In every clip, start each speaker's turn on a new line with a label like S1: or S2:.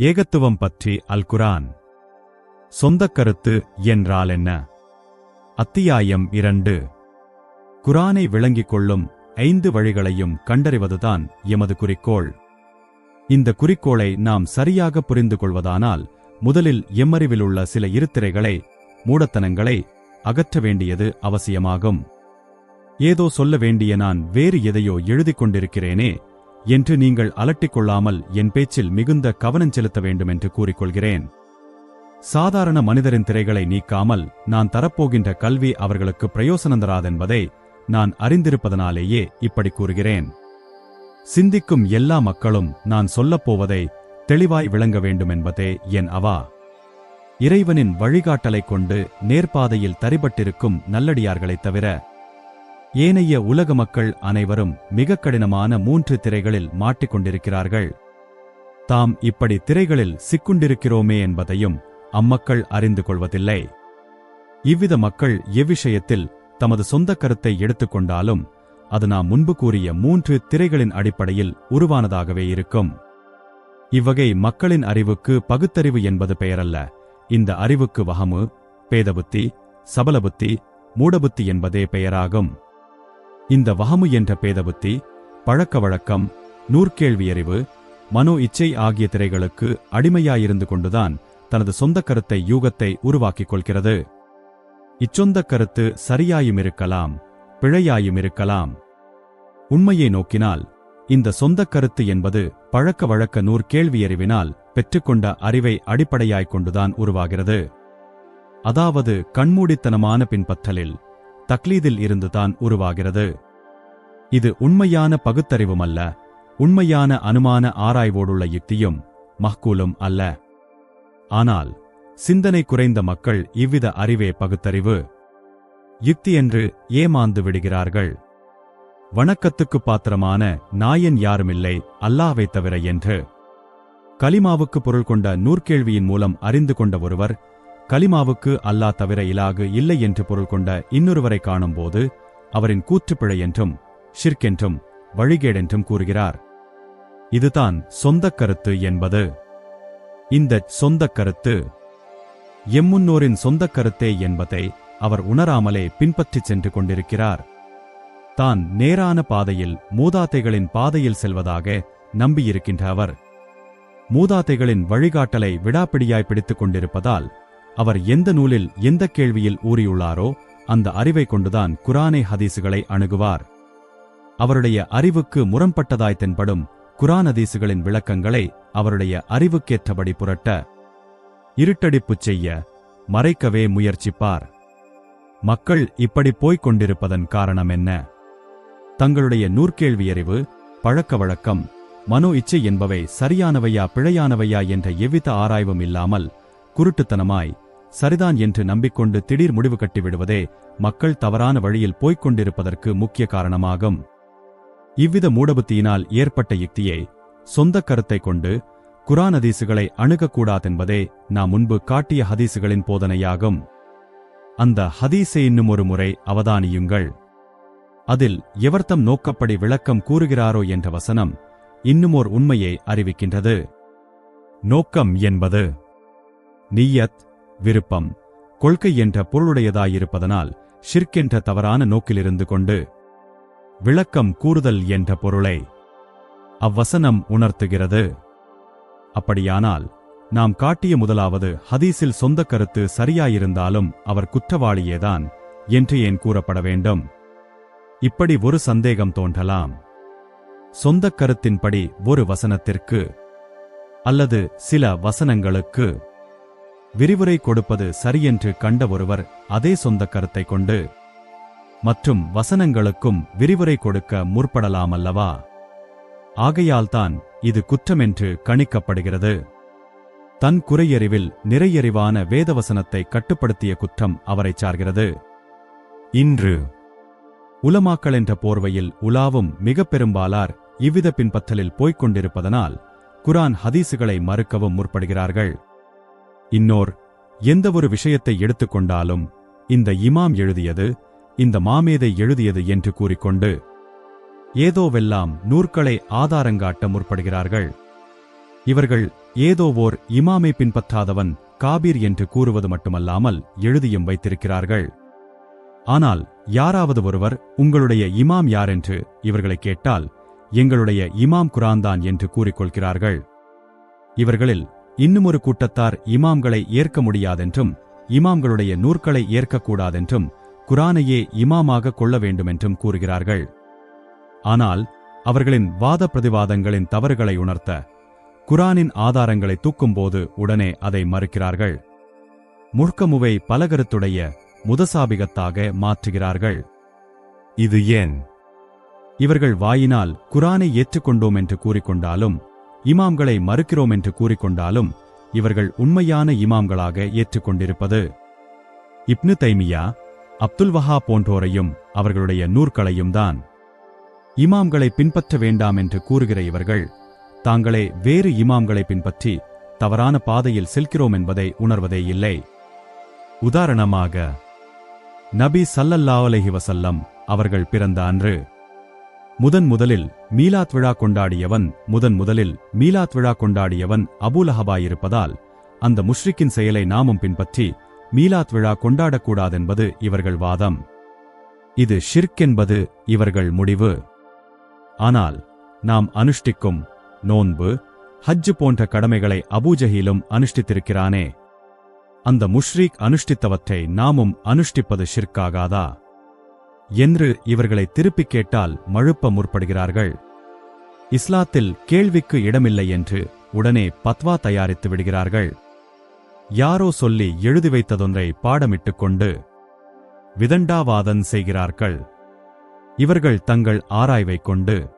S1: ஏகத்துவம் பற்றி அல் குரான் சொந்தக் கருத்து என்றால் என்ன? அத்தியாயம் இரண்டு. குரானை விளங்கிக் கொள்ளும் ஐந்து வழிகளையும் கண்டறிவதுதான் எமது குறிக்கோள். இந்த குறிக்கோளை நாம் சரியாக புரிந்து கொள்வதானால் முதலில் எம்மறிவில் உள்ள சில இருத்திரைகளை மூடத்தனங்களை அகற்ற வேண்டியது அவசியமாகும். ஏதோ சொல்ல வேண்டிய நான் வேறு எதையோ எழுதிக் கொண்டிருக்கிறேனே என்று நீங்கள் அலட்டிக் கொள்ளாமல் என் பேச்சில் மிகுந்த கவனம் செலுத்த வேண்டும் என்று கூறிக்கொள்கிறேன். சாதாரண மனிதரின் திரைகளை நீக்காமல் நான் தரப்போகின்ற கல்வி அவர்களுக்கு பிரயோசனம் தராதென்பதை நான் அறிந்திருப்பதனாலேயே இப்படி கூறுகிறேன். சிந்திக்கும் எல்லா மக்களும் நான் சொல்லப்போவதை தெளிவாய் விளங்க வேண்டும் என்பதே என் அவா. இறைவனின் வழிகாட்டலைக் கொண்டு நேர்பாதையில் தரிபட்டிருக்கும் நல்லடியார்களைத் தவிர ஏனைய உலக மக்கள் அனைவரும் மிக கடினமான மூன்று திரைகளில் மாட்டிக்கொண்டிருக்கிறார்கள். தாம் இப்படி திரைகளில் சிக்குண்டிருக்கிறோமே என்பதையும் அம்மக்கள் அறிந்து கொள்வதில்லை. இவ்வித மக்கள் எவ்விஷயத்தில் தமது சொந்த கருத்தை எடுத்துக்கொண்டாலும் அது நாம் முன்பு கூறிய மூன்று திரைகளின் அடிப்படையில் உருவானதாகவே இருக்கும். இவ்வகை மக்களின் அறிவுக்கு பகுத்தறிவு என்பது பெயரல்ல. இந்த அறிவுக்கு வகமு பேதபுத்தி சபலபுத்தி மூடபுத்தி என்பதே பெயராகும். இந்த வகமு என்ற பேதபுத்தி பழக்க வழக்கம் நூற்கேள்வியறிவு மனோ இச்சை ஆகிய திரைகளுக்கு அடிமையாயிருந்து கொண்டுதான் தனது சொந்த கருத்தை யூகத்தை உருவாக்கிக் கொள்கிறது. இச்சொந்த கருத்து சரியாயும் இருக்கலாம் பிழையாயும் இருக்கலாம். உண்மையை நோக்கினால் இந்த சொந்த கருத்து என்பது பழக்க வழக்க நூற்கேள்வியறிவினால் பெற்றுக்கொண்ட அறிவை அடிப்படையாய்க் கொண்டுதான் உருவாகிறது. அதாவது கண்மூடித்தனமான பின்பற்றலில் தக்லீதில் இருந்துதான் உருவாகிறது. இது உண்மையான பகுத்தறிவுமல்ல உண்மையான அனுமான ஆராய்வோடுள்ள யுக்தியும் மஹ்கூலும் அல்ல. ஆனால் சிந்தனை குறைந்த மக்கள் இவ்வித அறிவே பகுத்தறிவு. யுக்தி என்று ஏமாந்து விடுகிறார்கள். வணக்கத்துக்கு பாத்திரமான நாயன் யாருமில்லை அல்லாவை தவிர என்று. கலிமாவுக்கு பொருள் கொண்ட நூற்கேள்வியின் மூலம் அறிந்து கொண்ட ஒருவர் கலிமாவுக்கு அல்லாஹ் தவிர இலாகு இல்லை என்று பொருள் கொண்ட இன்னொருவரை காணும்போது அவரின் கூற்றுப்பிழை என்றும் ஷிர்கென்றும் வழிகேடென்றும் கூறுகிறார். இதுதான் சொந்தக் கருத்து என்பது. இந்த சொந்தக் கருத்து எம்முன்னோரின் சொந்தக் கருத்தே என்பதை அவர் உணராமலே பின்பற்றிச் சென்று கொண்டிருக்கிறார். தான் நேரான பாதையில் மூதாதைகளின் பாதையில் செல்வதாக நம்பியிருக்கின்ற அவர். மூதாதைகளின் வழிகாட்டலை விடாப்பிடியாய் பிடித்துக் கொண்டிருப்பதால் அவர் எந்த நூலில் எந்த கேள்வியில் ஊறியுள்ளாரோ அந்த அறிவை கொண்டுதான் குரானை ஹதீசுகளை அணுகுவார். அவருடைய அறிவுக்கு முரண்பட்டதாய் தென்படும் குரான் ஹதீசுகளின் விளக்கங்களை அவருடைய அறிவுக்கேற்றபடி புரட்ட இருட்டடிப்புச் செய்ய மறைக்கவே முயற்சிப்பார். மக்கள் இப்படி போய்க் கொண்டிருப்பதன் காரணம் என்ன? தங்களுடைய நூற்கேள்வியறிவு பழக்க வழக்கம் மனோ இச்சை என்பவை சரியானவையா பிழையானவையா என்ற எவ்வித ஆராய்வும் இல்லாமல் குருட்டுத்தனமாய் சரிதான் என்று நம்பிக்கொண்டு திடீர் முடிவு கட்டிவிடுவதே மக்கள் தவறான வழியில் போய்க் கொண்டிருப்பதற்கு முக்கிய காரணமாகும். இவ்வித மூடபுத்தியினால் ஏற்பட்ட யுக்தியை சொந்த கருத்தைக் கொண்டு குரான் ஹதீசுகளை அணுகக்கூடாதென்பதே நாம் முன்பு காட்டிய ஹதீசுகளின் போதனையாகும். அந்த ஹதீஸை இன்னும் ஒரு முறை அவதானியுங்கள். அதில் எவர்த்தம் நோக்கப்படி விளக்கம் கூறுகிறாரோ என்ற வசனம் இன்னுமோர் உண்மையை அறிவிக்கின்றது. நோக்கம் என்பது நீயத் விருப்பம். கொள்கை என்ற பொருளுடையதாயிருப்பதனால் ஷிர்க் என்ற தவறான நோக்கிலிருந்து கொண்டு விளக்கம் கூறுதல் என்ற பொருளை அவ்வசனம் உணர்த்துகிறது. அப்படியானால் நாம் காட்டிய முதலாவது ஹதீஸில் சொந்த கருத்து சரியாயிருந்தாலும் அவர் குற்றவாளியேதான் என்று ஏன் கூறப்பட வேண்டும்? இப்படி ஒரு சந்தேகம் தோன்றலாம். சொந்தக் கருத்தின்படி ஒரு வசனத்திற்கு அல்லது சில வசனங்களுக்கு விரிவுரை கொடுப்பது சரியென்று கண்ட ஒருவர் அதே சொந்த கருத்தை கொண்டு மற்றும் வசனங்களுக்கும் விரிவுரை கொடுக்க முற்படலாமல்லவா? ஆகையால்தான் இது குற்றமென்று கணிக்கப்படுகிறது. தன் குறையறிவில் நிறையறிவான வேதவசனத்தை கட்டுப்படுத்திய குற்றம் அவரைச் சார்கிறது. இன்று உலமாக்கள் என்ற போர்வையில் உலாவும் மிக பெரும்பாலார் இவ்வித பின்பற்றலில் போய்க் கொண்டிருப்பதனால் குரான் ஹதீசுகளை மறுக்கவும் முற்படுகிறார்கள். இன்னோர் எந்தவொரு விஷயத்தை எடுத்துக்கொண்டாலும் இந்த இமாம் எழுதியது இந்த மாமேதை எழுதியது என்று கூறிக்கொண்டு ஏதோவெல்லாம் நூற்களை ஆதாரங்காட்ட முற்படுகிறார்கள். இவர்கள் ஏதோ ஓர் இமாமை பின்பற்றாதவன் காபீர் என்று கூறுவது மட்டுமல்லாமல் எழுதியும் வைத்திருக்கிறார்கள். ஆனால் யாராவது ஒருவர் உங்களுடைய இமாம் யாரென்று இவர்களை கேட்டால் எங்களுடைய இமாம் குரான்தான் என்று கூறிக்கொள்கிறார்கள். இவர்களில் இன்னுமொரு கூட்டத்தார் இமாம்களை ஏற்க முடியாதென்றும் இமாம்களுடைய நூற்களை ஏற்கக்கூடாதென்றும் குரானையே இமாமாக கொள்ள வேண்டுமென்றும் கூறுகிறார்கள். ஆனால் அவர்களின் வாத பிரதிவாதங்களின் தவறுகளை உணர்த்த குரானின் ஆதாரங்களை தூக்கும்போது உடனே அதை மறுக்கிறார்கள். முழுக்கமுவை பலகருத்துடைய முதசாபிகத்தாக மாற்றுகிறார்கள். இது ஏன்? இவர்கள் வாயினால் குரானை ஏற்றுக்கொண்டோம் என்று கூறிக்கொண்டாலும் இமாம்களை மறுக்கிறோம் என்று கூறிக்கொண்டாலும் இவர்கள் உண்மையான இமாம்களாக ஏற்றுக்கொண்டிருப்பது. இப்னு தைமியா அப்துல் வஹா போன்றோரையும் அவர்களுடைய நூற்களையும் தான். இமாம்களை பின்பற்ற வேண்டாம் என்று கூறுகிற இவர்கள் தாங்களே வேறு இமாம்களை பின்பற்றி தவறான பாதையில் செல்கிறோம் என்பதை உணர்வதே இல்லை. உதாரணமாக நபி சல்லல்லா அலைஹி அவர்கள் பிறந்த அன்று முதன் முதலில் மீலாத் விழா கொண்டாடியவன் முதன் முதலில் மீலாத் விழா கொண்டாடியவன் அபூலஹபாயிருப்பதால் அந்த முஷ்ரிக்கின் செயலை நாமும் பின்பற்றி மீலாத் விழா கொண்டாடக்கூடாதென்பது இவர்கள் வாதம். இது ஷிர்க் என்பது இவர்கள் முடிவு. ஆனால் நாம் அனுஷ்டிக்கும் நோன்பு ஹஜ் போன்ற கடமைகளை அபூஜஹீலும் அனுஷ்டித்திருக்கிறானே. அந்த முஷ்ரீக் அனுஷ்டித்தவற்றை நாமும் அனுஷ்டிப்பது ஷிர்காகாதா என்று இவர்களை திருப்பிக் கேட்டால் மழுப்ப முற்படுகிறார்கள். இஸ்லாத்தில் கேள்விக்கு இடமில்லை என்று உடனே பத்வா தயாரித்து விடுகிறார்கள். யாரோ சொல்லி எழுதி வைத்ததொன்றை பாடமிட்டுக் கொண்டு விதண்டாவாதன் செய்கிறார்கள். இவர்கள் தங்கள் ஆராய்வைக் கொண்டு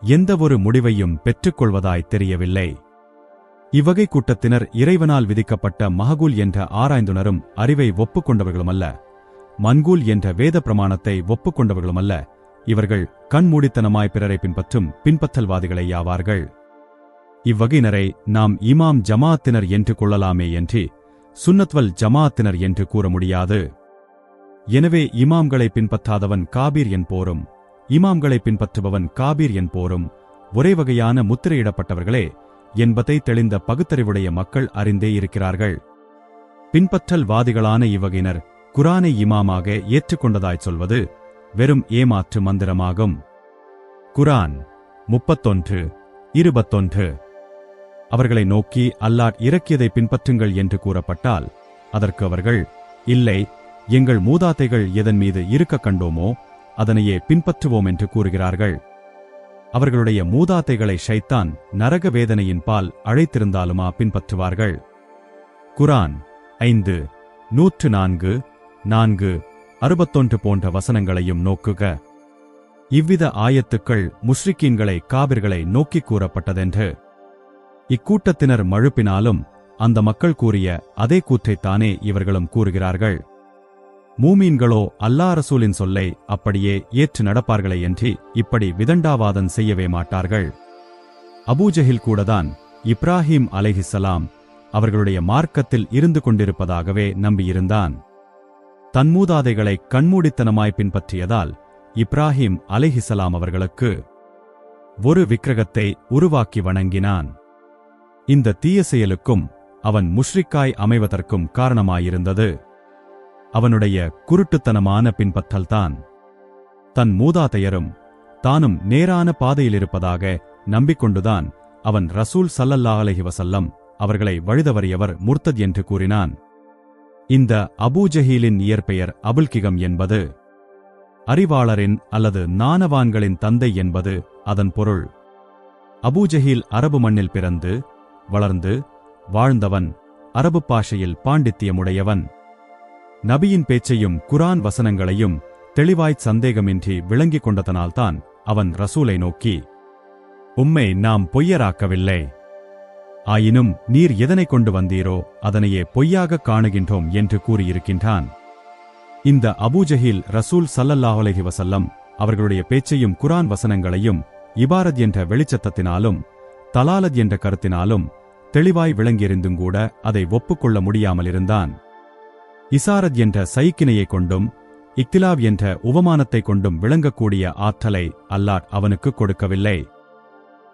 S1: எந்தவொரு முடிவையும் பெற்றுக்கொள்வதாய் தெரியவில்லை. இவ்வகை கூட்டத்தினர் இறைவனால் விதிக்கப்பட்ட மககுல் என்ற ஆராய்ந்துணரும் அறிவை ஒப்புக்கொண்டவர்களுமல்ல மன்கூல் என்ற வேத பிரமாணத்தை ஒப்புக்கொண்டவர்களுமல்ல இவர்கள் கண்மூடித்தனமாய் பிறரை பின்பற்றும் பின்பற்றல்வாதிகளை யாவார்கள். இவ்வகையினரை நாம் இமாம் ஜமாத்தினர் என்று கொள்ளலாமே என்று சுன்னத்வல் ஜமாத்தினர் என்று கூற முடியாது. எனவே இமாம்களை பின்பற்றாதவன் காபீர் என்போரும் இமாம்களை பின்பற்றுபவன் காபீர் என்போரும் ஒரே வகையான முத்திரையிடப்பட்டவர்களே என்பதை தெளிந்த பகுத்தறிவுடைய மக்கள் அறிந்தே இருக்கிறார்கள். பின்பற்றல்வாதிகளான இவ்வகையினர் குரானை இமாமாக ஏற்றுக்கொண்டதாய் சொல்வது வெறும் ஏமாற்று மந்திரமாகும். குரான் முப்பத்தொன்று இருபத்தொன்று. அவர்களை நோக்கி அல்லாஹ் இறக்கியதை பின்பற்றுங்கள் என்று கூறப்பட்டால் அதற்கு அவர்கள் இல்லை எங்கள் மூதாதைகள் எதன் மீது இருக்க கண்டோமோ அதனையே பின்பற்றுவோம் என்று கூறுகிறார்கள். அவர்களுடைய மூதாதைகளை ஷைத்தான் நரக வேதனையின் பால் அழைத்திருந்தாலுமா பின்பற்றுவார்கள். குரான் ஐந்து நூற்று நான்கு நான்கு அறுபத்தொன்று போன்ற வசனங்களையும் நோக்குக. இவ்வித ஆயத்துக்கள் முஷ்ரிக்கீன்களை காபிர்களை நோக்கிக் கூறப்பட்டதென்று. இக்கூட்டத்தினர் மழுப்பினாலும் அந்த மக்கள் கூறிய அதே கூற்றைத்தானே இவர்களும் கூறுகிறார்கள். மூமீன்களோ அல்லா ரசூலின் சொல்லை அப்படியே ஏற்று நடப்பார்களே என்று இப்படி விதண்டாவாதம் செய்யவே மாட்டார்கள். அபூஜஹில் கூடதான் இப்ராஹிம் அலைஹிசலாம் அவர்களுடைய மார்க்கத்தில் இருந்து கொண்டிருப்பதாகவே நம்பியிருந்தான். தன்மூதாதைகளை கண்மூடித்தனமாய் பின்பற்றியதால் இப்ராஹிம் அலைஹிசலாம் அவர்களுக்கு ஒரு விக்கிரகத்தை உருவாக்கி வணங்கினான். இந்த தீய செயலுக்கும் அவன் முஷ்ரிக்காய் அமைவதற்கும் காரணமாயிருந்தது. அவனுடைய குருட்டுத்தனமான பின்பற்றல்தான். தன் மூதாதையரும் தானும் நேரான பாதையிலிருப்பதாக நம்பிக்கொண்டுதான் அவன் ரசூல் ஸல்லல்லாஹு அலைஹி அவர்களை வழிதவறியவர் முர்த்தத் என்று கூறினான். இந்த அபூஜஹீலின் இயற்பெயர் அபுல்கிகம் என்பது அறிவாளரின் அல்லது நாணவான்களின் தந்தை என்பது அதன் பொருள். அபூஜஹீல் அரபு மண்ணில் பிறந்து வளர்ந்து வாழ்ந்தவன் அரபு பாஷையில் பாண்டித்தியமுடையவன் நபியின் பேச்சையும் குரான் வசனங்களையும் தெளிவாய்ச் சந்தேகமின்றி விளங்கிக் கொண்டதனால்தான் அவன் ரசூலை நோக்கி உம்மை நாம் பொய்யராக்கவில்லை. ஆயினும் நீர் எதனை கொண்டு வந்தீரோ அதனையே பொய்யாகக் காணுகின்றோம் என்று கூறியிருக்கின்றான். இந்த அபூஜஹில் ரசூல் ஸல்லல்லாஹு வசல்லம் அவர்களுடைய பேச்சையும் குரான் வசனங்களையும் இபாரத் என்ற வெளிச்சத்தத்தினாலும் தலாலத் என்ற கருத்தினாலும் தெளிவாய் விளங்கியிருந்தும் கூட அதை ஒப்புக்கொள்ள முடியாமல் இருந்தான் இசாரத் என்ற சைக்கினையைக் கொண்டும் இக்திலாவ் என்ற உவமானத்தைக் கொண்டும் விளங்கக்கூடிய ஆற்றலை அல்லாட் அவனுக்கு கொடுக்கவில்லை.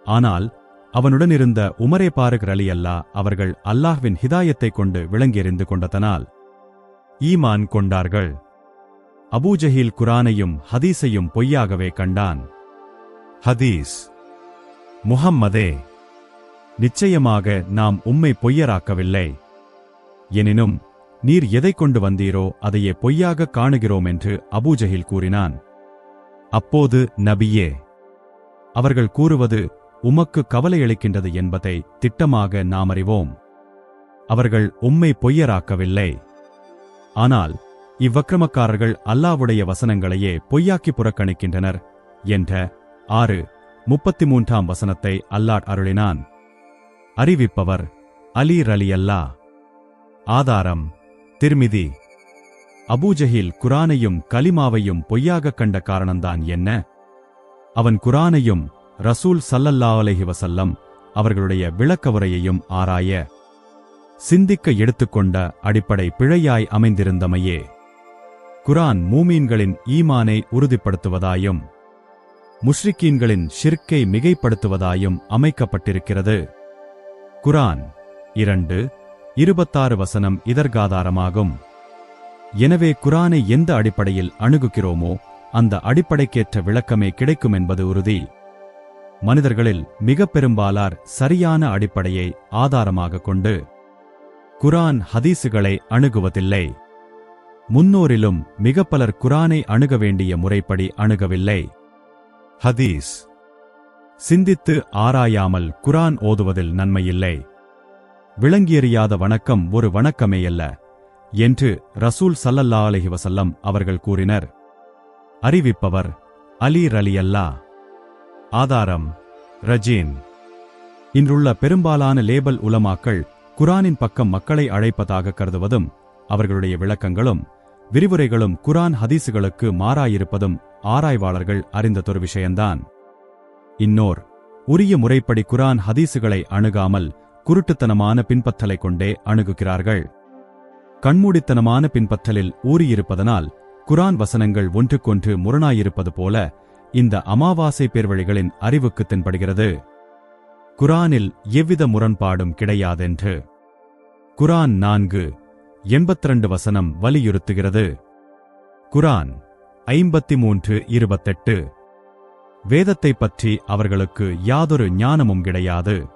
S1: ஆனால் அவனுடனிருந்த உமரே பாருக் ரலி அல்லா அவர்கள் அல்லாஹ்வின் ஹிதாயத்தைக் கொண்டு விளங்கியறிந்து கொண்டதனால் ஈமான் கொண்டார்கள். அபூஜஹீல் குரானையும் ஹதீஸையும் பொய்யாகவே கண்டான். ஹதீஸ். முஹம்மதே நிச்சயமாக நாம் உம்மை பொய்யராக்கவில்லை. எனினும் நீர் எதை கொண்டு வந்தீரோ அதையே பொய்யாக காணுகிறோம் என்று அபூஜஹில் கூறினான். அப்போது நபியே அவர்கள் கூறுவது உமக்கு கவலையளிக்கின்றது என்பதை திட்டமாக நாம் அறிவோம் அவர்கள் உம்மை பொய்யராக்கவில்லை. ஆனால் இவ்வக்கிரமக்காரர்கள் அல்லாவுடைய வசனங்களையே பொய்யாக்கி புறக்கணிக்கின்றனர் என்ற ஆறு முப்பத்தி மூன்றாம் வசனத்தை அல்லாட் அருளினான். அறிவிப்பவர் அலி ரலி அல்லா ஆதாரம் திருமிதி. அபூஜஹில் குரானையும் கலிமாவையும் பொய்யாகக் கண்ட காரணம்தான் என்ன? அவன் குரானையும் ரசூல் சல்லல்லா அலஹி வசல்லம் அவர்களுடைய விளக்க உரையையும் ஆராய சிந்திக்க எடுத்துக்கொண்ட அடிப்படை பிழையாய் அமைந்திருந்தமையே. குரான் மூமீன்களின் ஈமானை உறுதிப்படுத்துவதாயும் முஷ்ரிக்கீன்களின் ஷிர்க்கை மிகைப்படுத்துவதாயும் அமைக்கப்பட்டிருக்கிறது. குரான் இரண்டு இருபத்தாறு வசனம் இதற்காதாரமாகும் எனவே குரானை எந்த அடிப்படையில் அணுகுகிறோமோ அந்த அடிப்படைக்கேற்ற விளக்கமே கிடைக்கும் என்பது உறுதி. மனிதர்களில் மிக பெரும்பாலார் சரியான அடிப்படையை ஆதாரமாக கொண்டு குரான் ஹதீசுகளை அணுகுவதில்லை. முன்னோரிலும் மிக பலர் குரானை அணுக வேண்டிய முறைப்படி அணுகவில்லை. ஹதீஸ். சிந்தித்து ஆராயாமல் குரான் ஓதுவதில் நன்மையில்லை. விளங்கியறியாத வணக்கம் ஒரு வணக்கமேயல்ல என்று ரசூல் சல்லல்லா அலைஹி வசல்லம் அவர்கள் கூறினர். அறிவிப்பவர் அலி ரலியல்லா ஆதாரம். ரஜீன். இன்றுள்ள பெரும்பாலான லேபல் உலமாக்கள் குரானின் பக்கம் மக்களை அழைப்பதாக கருதுவதும் அவர்களுடைய விளக்கங்களும் விரிவுரைகளும் குரான் ஹதீசுகளுக்கு மாறாயிருப்பதும் ஆராய்வாளர்கள் அறிந்ததொரு விஷயம்தான் இன்னோர். உரிய முறைப்படி குரான் ஹதீசுகளை அணுகாமல் குருட்டுத்தனமான பின்பற்றலை கொண்டே அணுகுகிறார்கள். கண்மூடித்தனமான பின்பற்றலில் ஊறியிருப்பதனால் குரான் வசனங்கள் ஒன்றுக்கொன்று முரணாயிருப்பது போல இந்த அமாவாசை பேர்வழிகளின் அறிவுக்கு தென்படுகிறது. குரானில் எவ்வித முரண்பாடும் கிடையாதென்று. குரான் நான்கு எண்பத்திரண்டு வசனம் வலியுறுத்துகிறது. குரான் ஐம்பத்தி மூன்று இருபத்தெட்டு. வேதத்தைப் பற்றி அவர்களுக்கு யாதொரு ஞானமும் கிடையாது.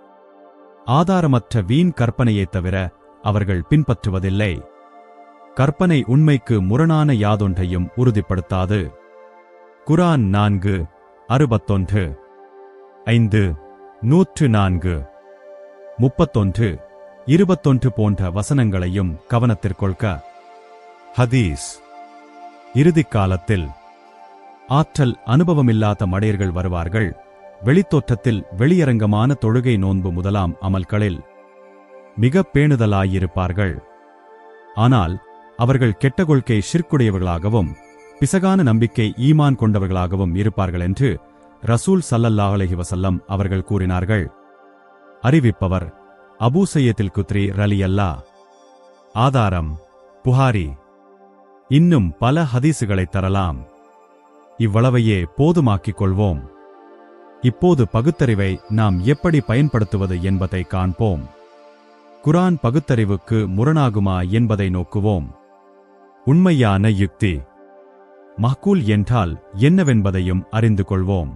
S1: ஆதாரமற்ற வீண் கற்பனையைத் தவிர அவர்கள் பின்பற்றுவதில்லை. கற்பனை உண்மைக்கு முரணான யாதொன்றையும் உறுதிப்படுத்தாது. குரான் நான்கு அறுபத்தொன்று. ஐந்து நூற்று நான்கு. முப்பத்தொன்று இருபத்தொன்று போன்ற வசனங்களையும் கவனத்திற்கொள்க ஹதீஸ். இறுதிக் காலத்தில் ஆற்றல் அனுபவமில்லாத மடையர்கள் வருவார்கள். வெளித்தோற்றத்தில் வெளியரங்கமான தொழுகை நோன்பு முதலாம் அமல்களில் மிக பேணுதலாயிருப்பார்கள். ஆனால் அவர்கள் கெட்ட கொள்கை சிற்குடையவர்களாகவும் பிசகான நம்பிக்கை ஈமான் கொண்டவர்களாகவும் இருப்பார்கள் என்று ரசூல் சல்லல்லாஹ் வசல்லம் அவர்கள் கூறினார்கள். அறிவிப்பவர் அபூ சையத்தில் குத்ரி ரலியல்லா ஆதாரம் புகாரி. இன்னும் பல ஹதீசுகளை தரலாம். இவ்வளவையே போதுமாக்கிக் கொள்வோம். இப்போது பகுத்தறிவை நாம் எப்படி பயன்படுத்துவது என்பதை காண்போம். குரான் பகுத்தறிவுக்கு முரணாகுமா என்பதை நோக்குவோம். உண்மையான யுக்தி. மஹ்கூல் என்றால் என்னவென்பதையும் அறிந்து கொள்வோம்